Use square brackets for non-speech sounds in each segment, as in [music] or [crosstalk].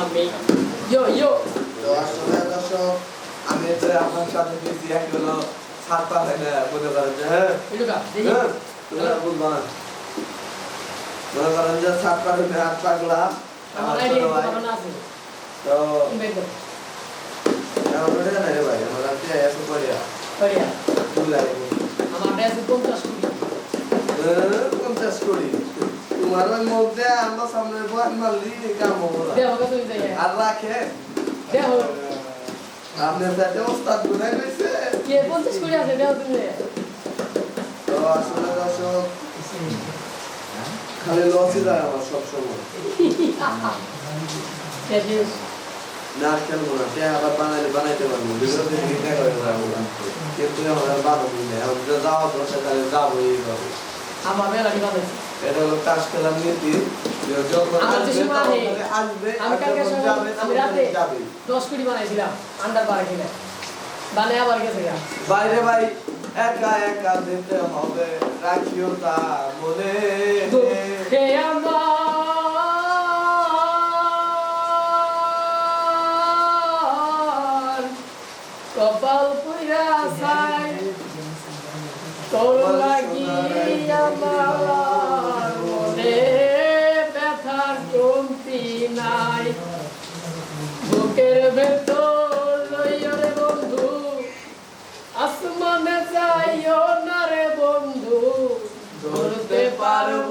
আমি ইয়ো ইয়ো। তো আসলে দর্শক আমি তো আপনার সাথে দিয়েছি এক হলো সাত থেকে মনে করেন যে হ্যাঁ। এটুকা হ্যাঁ তুমি বলবা না। মনে করেন যে সাত থেকে হাত পাগলা। আমার আমার আইডি ছোট ভাই। আমার আছে। তো বের কর। আমার ওটা না রে ভাই আমার আছে এসে পড়িয়া। করিয়া বুলাই আমার ড্রেস 50 কোটি পঞ্চাশ করি তোমার ওই মধ্যে আমরা সামনে বয়ান মারলি কাম হব আর রাখে? আপনার সাথে ওস্তাদ গুনাই রয়েছে। কে 50 কোটি আছে দেহ তুমি তো আসলে দর্শক খালি লসই যায় আমার সবসময়। [laughs] শেষ না খেলব না কে আবার বানাইলে বানাইতে পারব বিগত হয়ে যাব কিন্তু আমার যাওয়া দশটা খালি যাব আমার মেলা কি বানাইছে এটা হলো কাজ নীতি যে যখন আমার আসবে কিছু তখন আসবে আমি আর কালকে যখন সকালে- যাবে আমি তখন রাতে যাবে 10 কোটি বানাইছিলাম আন্ডার বার কিনে বানায় আবার গেছে গা বাইরে ভাই একা একা যেতে হবে রাখিও তা মনে তোর লাগি আমার মনে ব্যথার কমতি নাই বুকের ভেতর লইয়রে বন্ধু আসমানে যাইও না রে বন্ধু, ধরতে পারব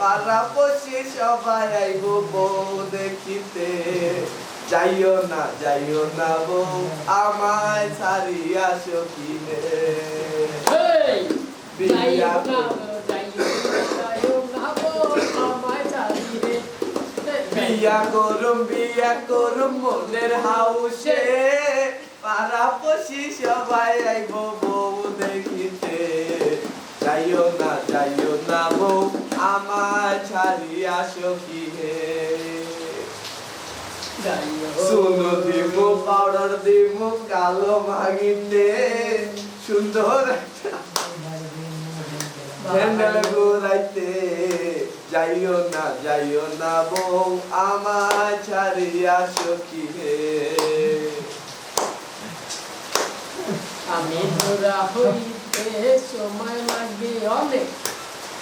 পাড়া পশি সবাই আইব বউ দেখিতে। যাইও না যাইও না বউ আমায় ছাড়িয়া সখিনে হেই! বিয়া। বিয়া করুম বিয়া করুম মনের হাউসে। পাড়া পশি সবাই আইব বউ দেখিতে। যাইও না যাইও পাউডার দিমু কালো মাগিতে সুন্দর যাইও না যাইও না বউ আমার ছাড়িয়া সখী হে আমি ধরা হইতে সময় লাগবে অনেক।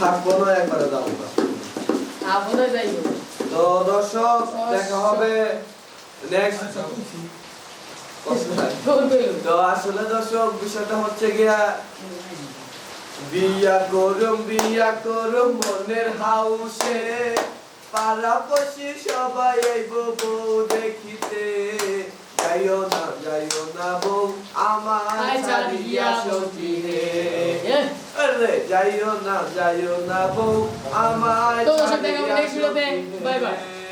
থাকব না একবারে না। তো দর্শক দেখা হবে নেক্সট [laughs] তো আসলে দর্শক বিষয়টা হচ্ছে গিয়া বিয়া করুম বিয়া করুম মনের হাউসে। পাড়াপড়শি সবাই আইব বউ দেখিতে। যাইও না যাইও না বউ আমার ছাড়িয়া সখী আরে যাইও না যাইও না বউ আমার তোমার সাথে দেখা হবে নেক্সট ভিডিওতে বাই বাই।